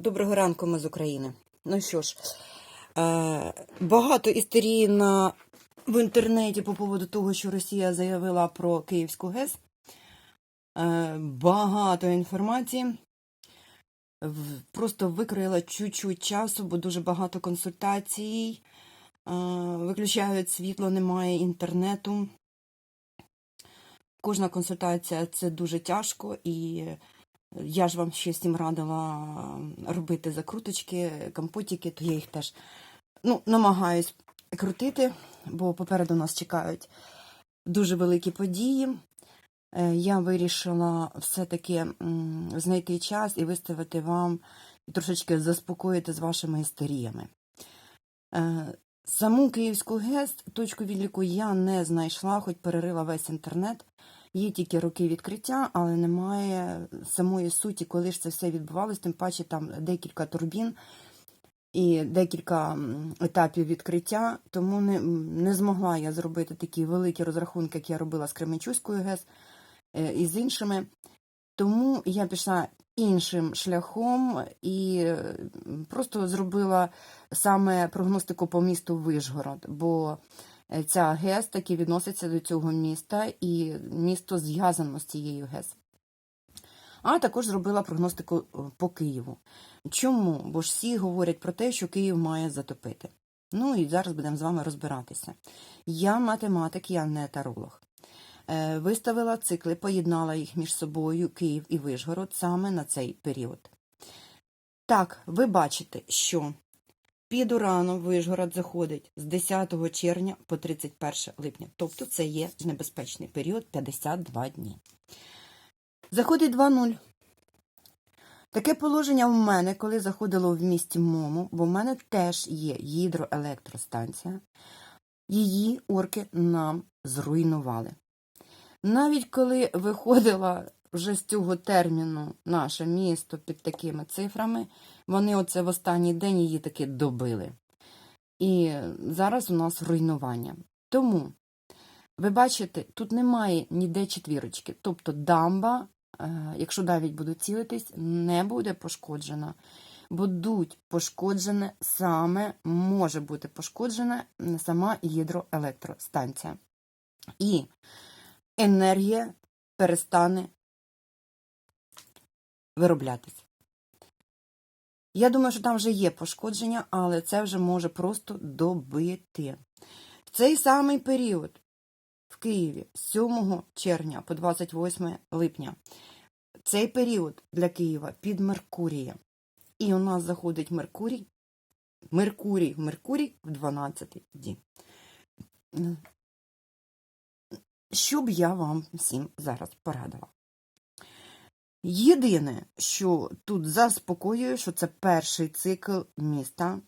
Доброго ранку, ми з України. Ну що ж, е, багато істерії на, в інтернеті по поводу того, що Росія заявила про Київську ГЕС. Е, багато інформації. Просто викроїла чуть-чуть часу, бо дуже багато консультацій. Е, виключають світло, немає інтернету. Кожна консультація це дуже тяжко і. Я ж вам ще всім радила робити закруточки, компотики, то я їх теж ну, намагаюсь крутити, бо попереду нас чекають дуже великі події. Е, Я вирішила все-таки знайти час і виставити вам трошечки заспокоїти з вашими істеріями. Е, Саму Київську ГЕС, точку відліку я не знайшла, хоч перерила весь інтернет. Є тільки роки відкриття, але немає самої суті, коли ж це все відбувалось, тим паче там декілька турбін і декілька етапів відкриття, тому не, не змогла я зробити такі великі розрахунки, як я робила з Кременчуською ГЕС е, і з іншими. Тому я пішла іншим шляхом і е, просто зробила саме прогностику по місту Вишгород, бо ця ГЕС таки відноситься до цього міста, і місто зв'язано з цією ГЕС. А також зробила прогностику е, по Києву. Чому? Бо ж всі говорять про те, що Київ має затопити. Ну і зараз будемо з вами розбиратися. Я математик, я не таролог. Е, Виставила цикли, поєднала їх між собою Київ і Вишгород саме на цей період. Так, ви бачите, що під Ураном Вишгород заходить з 10 червня по 31 липня. Тобто це є небезпечний період 52 дні. Заходить 2.0. Таке положення в мене, коли заходило в місті Мому, бо в мене теж є гідроелектростанція. Її орки нам зруйнували. Навіть коли виходила вже з цього терміну наше місто під такими цифрами, вони оце в останній день її таки добили. І зараз у нас руйнування. Тому, ви бачите, тут немає ніде четвірочки. Тобто дамба, е, якщо навіть будуть цілитись, не буде пошкоджена. Будуть пошкоджене саме, може бути пошкоджена сама гідроелектростанція. І енергія перестане вироблятись. Я думаю, що там вже є пошкодження, але це вже може просто добити. В цей самий період в Києві з 7 червня по 28 липня. Цей період для Києва під Меркурієм. І у нас заходить Меркурій. Меркурій, Меркурій в 12 дім. Що б я вам всім зараз порадила? Єдине, що тут заспокоює, що це перший цикл міста,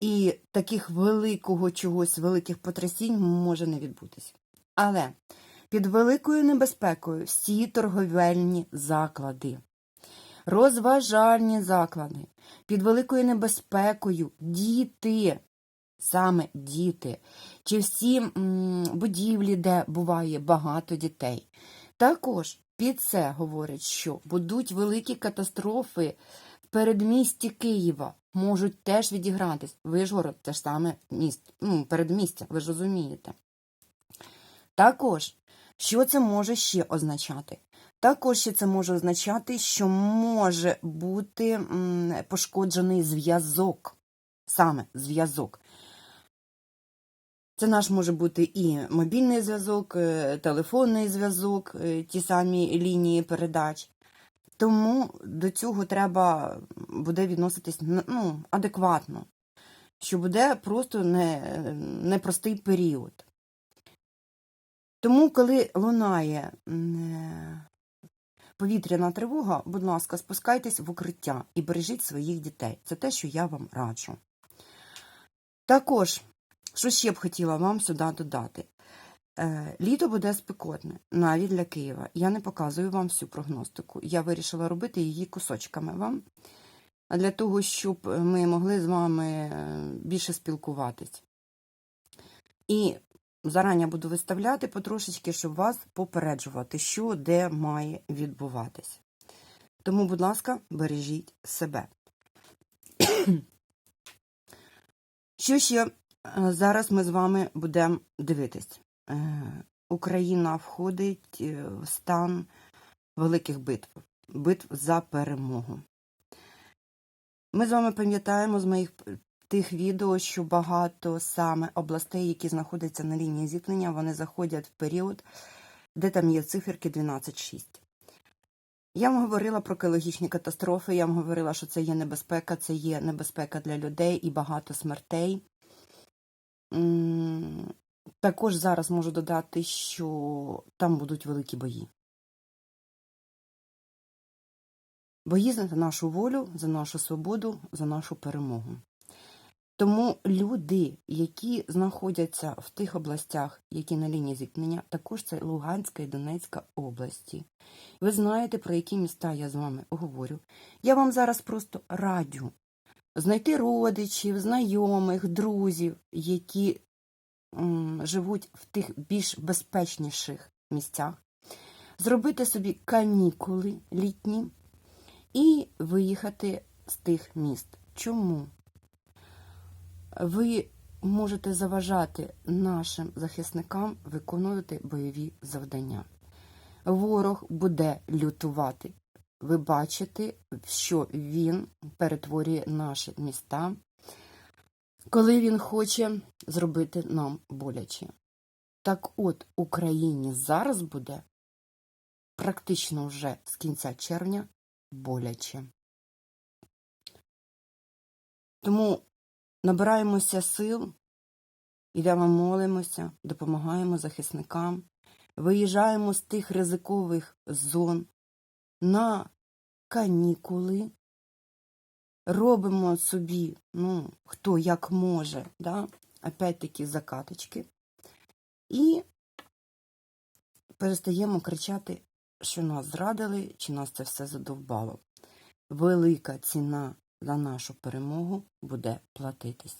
і таких великого чогось, великих потрясінь може не відбутися. Але під великою небезпекою всі торговельні заклади, розважальні заклади, під великою небезпекою діти, саме діти, чи всі будівлі, де буває багато дітей. Також під це говорять, що будуть великі катастрофи в передмісті Києва, можуть теж відігратись. Вишгород це ж саме міст, ну, передмістя, ви ж розумієте. Також, що це може ще означати? Також ще це може означати, що може бути пошкоджений зв'язок, саме зв'язок. Це наш може бути і мобільний зв'язок, е, телефонний зв'язок, е, ті самі лінії передач. Тому до цього треба буде відноситись ну, адекватно, що буде просто не, непростий період. Тому, коли лунає е, повітряна тривога, будь ласка, спускайтесь в укриття і бережіть своїх дітей. Це те, що я вам раджу. Також. Що ще б хотіла вам сюди додати? Е, літо буде спекотне, навіть для Києва. Я не показую вам всю прогностику. Я вирішила робити її кусочками вам, для того, щоб ми могли з вами е, більше спілкуватись. І зарані буду виставляти потрошечки, щоб вас попереджувати, що де має відбуватись. Тому, будь ласка, бережіть себе. Що ще зараз ми з вами будемо дивитись? Е, Україна входить е, в стан великих битв, битв за перемогу. Ми з вами пам'ятаємо з моїх тих відео, що багато саме областей, які знаходяться на лінії зіткнення, вони заходять в період, де там є циферки 12-6. Я вам говорила про екологічні катастрофи, я вам говорила, що це є небезпека, це є небезпека для людей і багато смертей. Також зараз можу додати, що там будуть великі бої. Бої за нашу волю, за нашу свободу, за нашу перемогу. Тому люди, які знаходяться в тих областях, які на лінії зіткнення, також це Луганська і Донецька області. Ви знаєте, про які міста я з вами говорю. Я вам зараз просто раджу знайти родичів, знайомих, друзів, які м, живуть в тих більш безпечніших місцях, зробити собі канікули літні і виїхати з тих міст. Чому? Ви можете заважати нашим захисникам виконувати бойові завдання. Ворог буде лютувати. Ви бачите, що він перетворює наші міста, коли він хоче зробити нам боляче. Так от Україні зараз буде практично вже з кінця червня боляче. Тому набираємося сил, йдемо молимося, допомагаємо захисникам, виїжджаємо з тих ризикових зон на канікули, робимо собі, ну, хто як може, да? опять-таки закаточки, і перестаємо кричати, що нас зрадили, чи нас це все задовбало. Велика ціна за нашу перемогу буде платитись.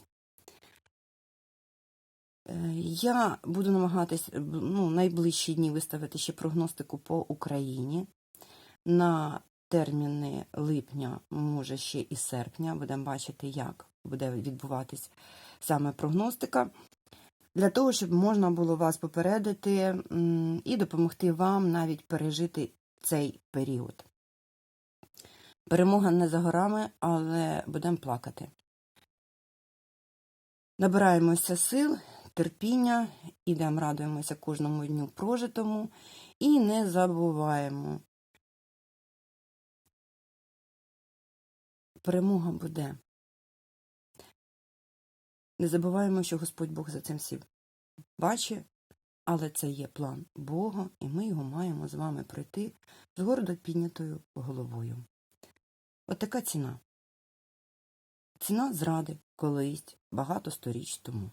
Е, Я буду намагатись ну, найближчі дні виставити ще прогностику по Україні. На терміни липня, може ще і серпня. Будемо бачити, як буде відбуватись саме прогностика. Для того, щоб можна було вас попередити і допомогти вам навіть пережити цей період. Перемога не за горами, але будемо плакати. Набираємося сил, терпіння, ідемо, радуємося кожному дню прожитому і не забуваємо. Перемога буде. Не забуваємо, що Господь Бог за цим всім бачить, але це є план Бога, і ми його маємо з вами пройти з гордо піднятою головою. От така ціна. Ціна зради колись багато сторіч тому.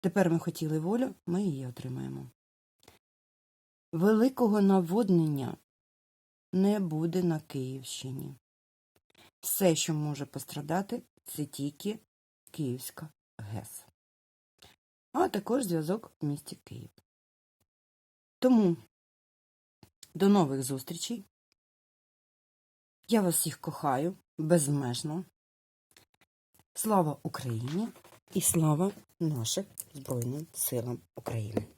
Тепер ми хотіли волю, ми її отримаємо. Великого наводнення не буде на Київщині. Все, що може пострадати, це тільки Київська ГЕС. А також зв'язок в місті Київ. Тому до нових зустрічей. Я вас всіх кохаю безмежно. Слава Україні і слава нашим Збройним силам України.